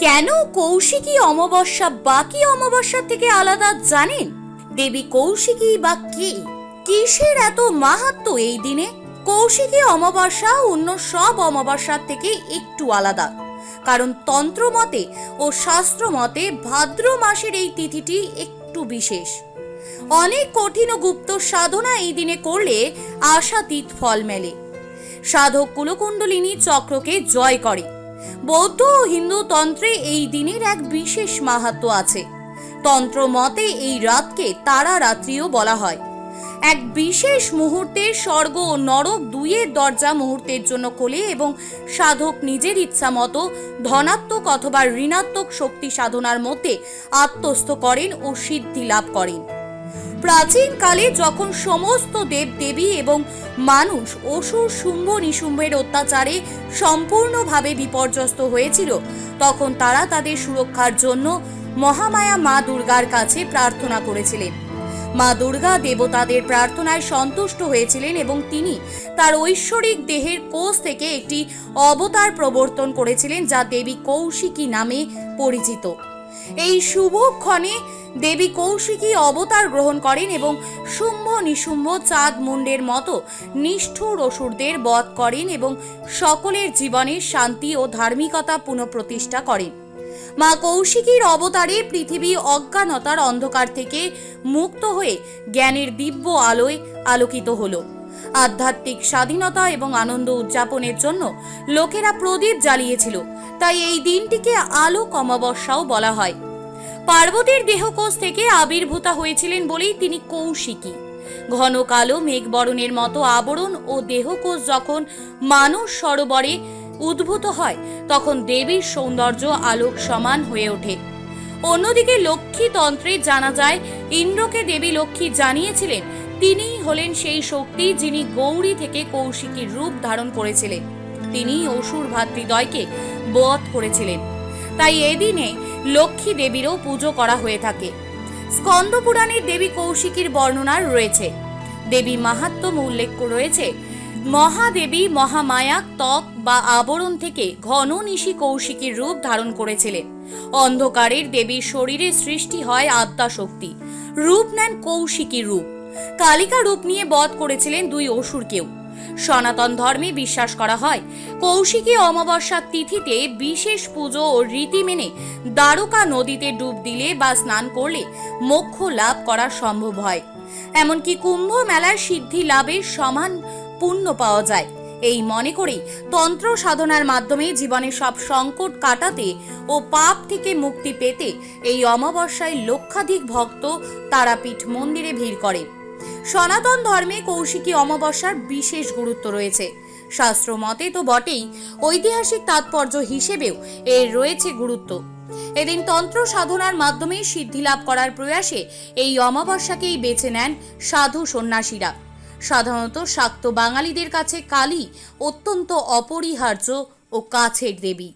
কেন কৌশিকী অমাবস্যা বাকি অমাবস্যার থেকে আলাদা জানেন? দেবী কৌশিকী বা কি? কিসের এত মাহাত্ম এই দিনে? কৌশিকী অমাবস্যা অন্য সব অমাবস্যার থেকে একটু আলাদা। কারণ তন্ত্র মতে ও শাস্ত্র মতে ভাদ্র মাসের এই তিথিটি একটু বিশেষ। অনেক কঠিন ও গুপ্ত সাধনা এই দিনে করলে আশাতীত ফল মেলে। সাধক কুলকুণ্ডলিনী চক্রকে জয় করে। বৌদ্ধ ও হিন্দু তন্ত্রে এই দিনের এক বিশেষ মাহাত্ম আছে। তন্ত্র মতে এই রাতকে তারা রাত্রিও বলা হয়। এক বিশেষ মুহূর্তের স্বর্গ ও নরক দুইয়ের দরজা মুহূর্তের জন্য খোলে এবং সাধক নিজের ইচ্ছা মতো ধনাত্মক অথবা ঋণাত্মক শক্তি সাধনার মধ্যে আত্মস্থ করেন ও সিদ্ধি লাভ করেন। প্রাচীনকালে যখন সমস্ত দেব দেবী এবং মানুষ অসুর, শুম্ভ, নিশুম্ভের অত্যাচারে সম্পূর্ণভাবে বিপর্যস্ত হয়েছিল, তখন তারা তাদের সুরক্ষার জন্য মহামায়া মা দুর্গার কাছে প্রার্থনা করেছিলেন। মা দুর্গা দেবতাদের প্রার্থনায় সন্তুষ্ট হয়েছিলেন এবং তিনি তার ঐশ্বরিক দেহের কোষ থেকে একটি অবতার প্রবর্তন করেছিলেন, যা দেবী কৌশিকী নামে পরিচিত। এই শুভক্ষণে দেবী কৌশিকী অবতার গ্রহণ করেন এবং শুম্ভ নিশুম্ভ চাঁদ মুন্ডের মতো নিষ্ঠুর অসুরদের বধ করেন এবং সকলের জীবনে শান্তি ও ধার্মিকতা পুনঃপ্রতিষ্ঠা করেন। মা কৌশিকীর অবতারে পৃথিবী অজ্ঞানতার অন্ধকার থেকে মুক্ত হয়ে জ্ঞানের দিব্য আলোয় আলোকিত হলো। আধ্যাত্মিক স্বাধীনতা এবং আনন্দ উদযাপনের জন্য লোকেরা প্রদীপ জ্বালিয়েছিল, তাই এই দিনটিকে আলোক অমাবস্যাও বলা হয়। পার্বতীর দেহকোষ থেকে আবির্ভূতা হয়েছিলেন বলেই তিনি কৌশিকী। ঘন কালো মেঘবরণের মতো আবরণ ও দেহকোষ যখন মানুষ সরোবরে উদ্ভূত হয়, তখন দেবীর সৌন্দর্য আলোক সমান হয়ে ওঠে। অন্যদিকে লক্ষ্মী তন্ত্রে জানা যায়, ইন্দ্রকে দেবী লক্ষ্মী জানিয়েছিলেন, তিনিই হলেন সেই শক্তি যিনি গৌরী থেকে কৌশিকীর রূপ ধারণ করেছিলেন। তিনি অসুর ভাতৃদ্বয়কে বধ করেছিলেন। তাই এদিনে লক্ষ্মী দেবীরও পুজো করা হয়ে থাকে। স্কন্দ পুরাণের দেবী কৌশিকীর বর্ণনা রয়েছে। দেবী মাহাত্ম্য উল্লেখ রয়েছে মহাদেবী মহামায়া ত্বক বা আবরণ থেকে ঘন নিশি কৌশিকীর রূপ ধারণ করেছিলেন। অন্ধকারের দেবীর শরীরে সৃষ্টি হয় আত্মা শক্তি রূপ নেন কৌশিকী রূপ। কালিকা রূপ নিয়ে বধ করেছিলেন দুই অসুরকেও। সনাতন ধর্মে বিশ্বাস করা হয়। কৌশিকী অমাবস্যার তিথিতে বিশেষ পুজো ও রীতি মেনে দ্বারকা নদীতে ডুব দিলে বা স্নান করলে মোক্ষ লাভ করা সম্ভব হয়। এমনকি কুম্ভ মেলার সিদ্ধি লাভের সমান পুণ্য পাওয়া যায়। এই মনে করেই তন্ত্র সাধনার মাধ্যমে জীবনের সব সংকট কাটাতে ও পাপ থেকে মুক্তি পেতে এই অমাবস্যায় লক্ষাধিক ভক্ত তারাপীঠ মন্দিরে ভিড় করে। সনাতন ধর্মে কৌশিকী অমাবস্যার বিশেষ গুরুত্ব রয়েছে। শাস্ত্র মতে তো বটেই, ঐতিহাসিক তাৎপর্য হিসেবেও এর রয়েছে গুরুত্ব। এদিন তন্ত্র সাধনার মাধ্যমে সিদ্ধি লাভ করার প্রয়াসে এই অমাবস্যাকেই বেছে নেন সাধু সন্ন্যাসীরা। সাধারণত শাক্ত বাঙালিদের কাছে কালী অত্যন্ত অপরিহার্য ও কাছের দেবী।